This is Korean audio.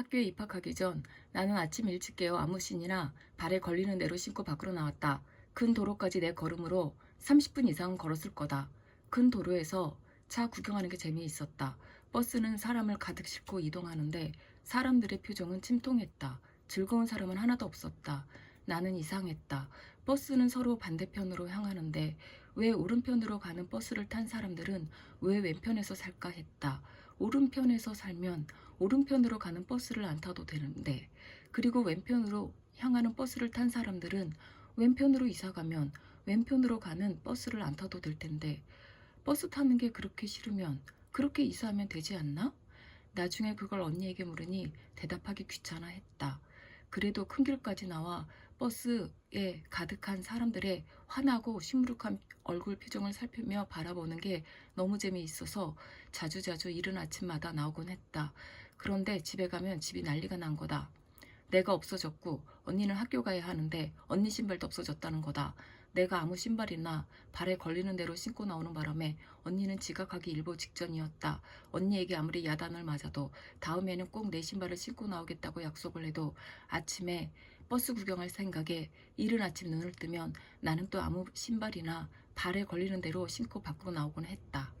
학교에 입학하기 전 나는 아침 일찍 깨어 아무 신이나 발에 걸리는 대로 신고 밖으로 나왔다. 큰 도로까지 내 걸음으로 30분 이상 걸었을 거다. 큰 도로에서 차 구경하는 게 재미있었다. 버스는 사람을 가득 싣고 이동하는데 사람들의 표정은 침통했다. 즐거운 사람은 하나도 없었다. 나는 이상했다. 버스는 서로 반대편으로 향하는데 왜 오른편으로 가는 버스를 탄 사람들은 왜 왼편에서 살까 했다. 오른편에서 살면 오른편으로 가는 버스를 안 타도 되는데 그리고 왼편으로 향하는 버스를 탄 사람들은 왼편으로 이사 가면 왼편으로 가는 버스를 안 타도 될 텐데 버스 타는 게 그렇게 싫으면 그렇게 이사하면 되지 않나? 나중에 그걸 언니에게 물으니 대답하기 귀찮아 했다. 그래도 큰 길까지 나와 버스에 가득한 사람들의 환하고 시무룩한 얼굴 표정을 살피며 바라보는 게 너무 재미있어서 자주자주 이른 아침마다 나오곤 했다. 그런데 집에 가면 집이 난리가 난 거다. 내가 없어졌고 언니는 학교 가야 하는데 언니 신발도 없어졌다는 거다. 내가 아무 신발이나 발에 걸리는 대로 신고 나오는 바람에 언니는 지각하기 일보 직전이었다. 언니에게 아무리 야단을 맞아도 다음에는 꼭 내 신발을 신고 나오겠다고 약속을 해도 아침에 버스 구경할 생각에 이른 아침 눈을 뜨면 나는 또 아무 신발이나 발에 걸리는 대로 신고 밖으로 나오곤 했다.